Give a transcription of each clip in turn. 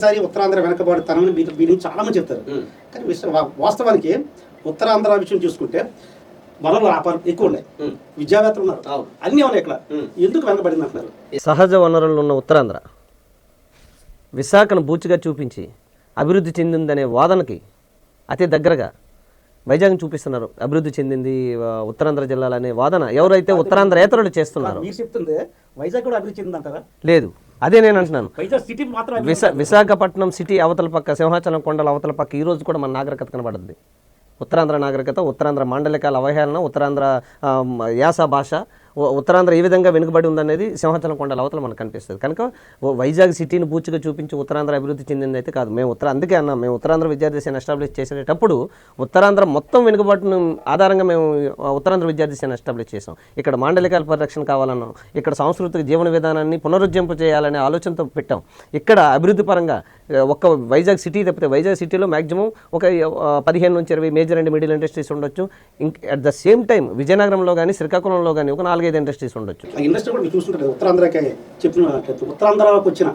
ఈసారి ఉత్తరాంధ్ర వెనకబాటు తనని మీరు మీరు చాలా మంది చెప్తారు కానీ వాస్తవానికి ఉత్తరాంధ్ర విషయం చూసుకుంటే వనరుల ఎక్కువ ఉన్నాయి. విద్యావేత్తలు ఉన్నారు. అవును. అన్నీ ఉన్నాయి ఇక్కడ. ఎందుకు వెనకబడింది అంటున్నారు? సహజ వనరులు ఉన్న ఉత్తరాంధ్ర విశాఖను బూచిగా చూపించి అభివృద్ధి చెందిందనే వాదనకి అతి దగ్గరగా వైజాగ్ చూపిస్తున్నారు. అభివృద్ధి చెందింది ఉత్తరాంధ్ర జిల్లాలు అనే వాదన. ఎవరైతే ఉత్తరాంధ్రేతరులు చేస్తున్నారో మీరు చెప్తుంది వైజాగ్ కూడా అభివృద్ధి చెందింది అంటారా లేదు. అదే నేను అంటున్నాను. విశా విశాఖపట్నం సిటీ అవతల పక్క సింహాచలం కొండల అవతల పక్క ఈ రోజు కూడా మన నాగరికత కనబడుద్ది. ఉత్తరాంధ్ర నాగరికత ఉత్తరాంధ్ర మాండలికాల అవహేళన ఉత్తరాంధ్ర యాస భాష ఉత్తరాంధ్ర ఏ విధంగా వెనుకబడి ఉందనేది సింహాచలం కొండల అవతల మనకు కనిపిస్తుంది. కనుక ఓ వైజాగ్ సిటీని బూచిగా చూపించి ఉత్తరాంధ్ర అభివృద్ధి చెందింది అయితే కాదు. మేము ఉత్తర అందుకే అన్నాం మేము ఉత్తరాంధ్ర విద్యార్థి ఎస్టాబ్లిష్ చేసేటప్పుడు ఉత్తరాంధ్ర మొత్తం వెనుకబాటును ఆధారంగా మేము ఉత్తరాంధ్ర విద్యార్థి ఎస్టాబ్లిష్ చేసాం ఇక్కడ మాండలికాల పరిరక్షణ కావాలన్నాం. ఇక్కడ సాంస్కృతిక జీవన విధానాన్ని పునరుజ్జింప చేయాలనే ఆలోచనతో పెట్టాం. ఇక్కడ అభివృద్ధి పరంగా ఒక్క వైజాగ్ సిటీ తప్పితే వైజాగ్ సిటీలో మాక్సిమం ఒక పదిహేను నుంచి ఇరవై మేజర్ అండ్ మిడిల్ ఇండస్ట్రీస్ ఉండొచ్చు. ఇంక అట్ ద సేమ్ టైం విజయనగరంలో కానీ శ్రీకాకుళంలో కానీ ఒక నాలుగైదు ఇండస్ట్రీస్ ఉండొచ్చు. ఇండస్ట్రీ కూడా మీరు చూసుకుంటారు కదా, ఉత్తరాంధ్రకి చెప్పిన ఉత్తరాంధ్రకి వచ్చిన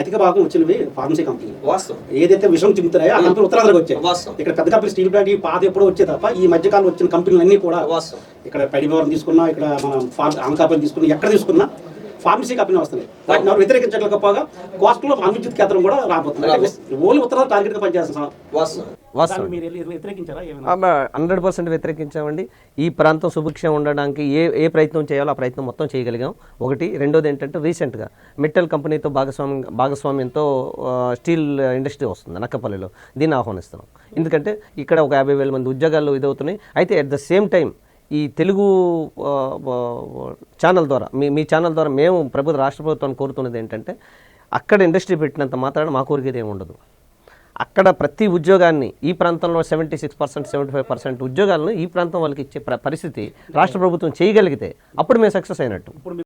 అధిక భాగం వచ్చినవి ఫార్మసీ కంపెనీ వాస్తవం. ఏదైతే విషయం చెబుతున్నాయో ఆ కంపెనీ ఉత్తరాంధ్రకి వచ్చాయి. వాస్తవం. ఇక్కడ పెద్ద కంపెనీ స్టీల్ ప్లాంట్ ఈ పాత ఎప్పుడో వచ్చే తప్ప ఈ మధ్యకాలం వచ్చిన కంపెనీలు అన్ని కూడా వాస్తవం. ఇక్కడ పడిభవరం తీసుకున్నా ఇక్కడ మనం ఫార్మ్ అనకాపల్లి తీసుకున్నా ఎక్కడ తీసుకున్నా ఫార్మసీ కంపెనీ వస్తున్నాయి. వాటిని ఎవరు వ్యతిరేకించకపోగా కోస్టల్లో అణువిద్యుత్ కేంద్రం కూడా రాబోతుంది. ఓన్లీ ఉత్తరాంధ్ర టార్గెట్గా పనిచేస్తాం వాస్తవం వాస్తవం దాన్ని మీరు వెళ్ళి వ్యతిరేకించారా? ఏమైనా? హండ్రెడ్ పర్సెంట్ వ్యతిరేకించామండి. ఈ ప్రాంతం సుభిక్షం ఉండడానికి ఏ ఏ ప్రయత్నం చేయాలో ఆ ప్రయత్నం మొత్తం చేయగలిగాం. ఒకటి. రెండోది ఏంటంటే రీసెంట్గా మిట్టల్ కంపెనీతో భాగస్వామ్యం భాగస్వామ్యంతో స్టీల్ ఇండస్ట్రీ వస్తుంది నక్కపల్లిలో. దీన్ని ఆహ్వానిస్తున్నాం. ఎందుకంటే ఇక్కడ ఒక యాభై వేల మంది ఉద్యోగాలు ఇదవుతున్నాయి. అయితే అట్ ద సేమ్ టైం ఈ తెలుగు ఛానల్ ద్వారా మీ మీ ఛానల్ ద్వారా మేము ప్రభుత్వ రాష్ట్ర ప్రభుత్వాన్ని కోరుతున్నది ఏంటంటే అక్కడ ఇండస్ట్రీ పెట్టినంత మాత్రాన మా కోరికది ఏమి ఉండదు. అక్కడ ప్రతి ఉద్యోగాన్ని ఈ ప్రాంతంలో seventy six percent seventy five percent ఉద్యోగాలను ఈ ప్రాంతం వాళ్ళకి ఇచ్చే పరిస్థితి రాష్ట్ర ప్రభుత్వం చేయగలిగితే అప్పుడు మేము సక్సెస్ అయినట్టు.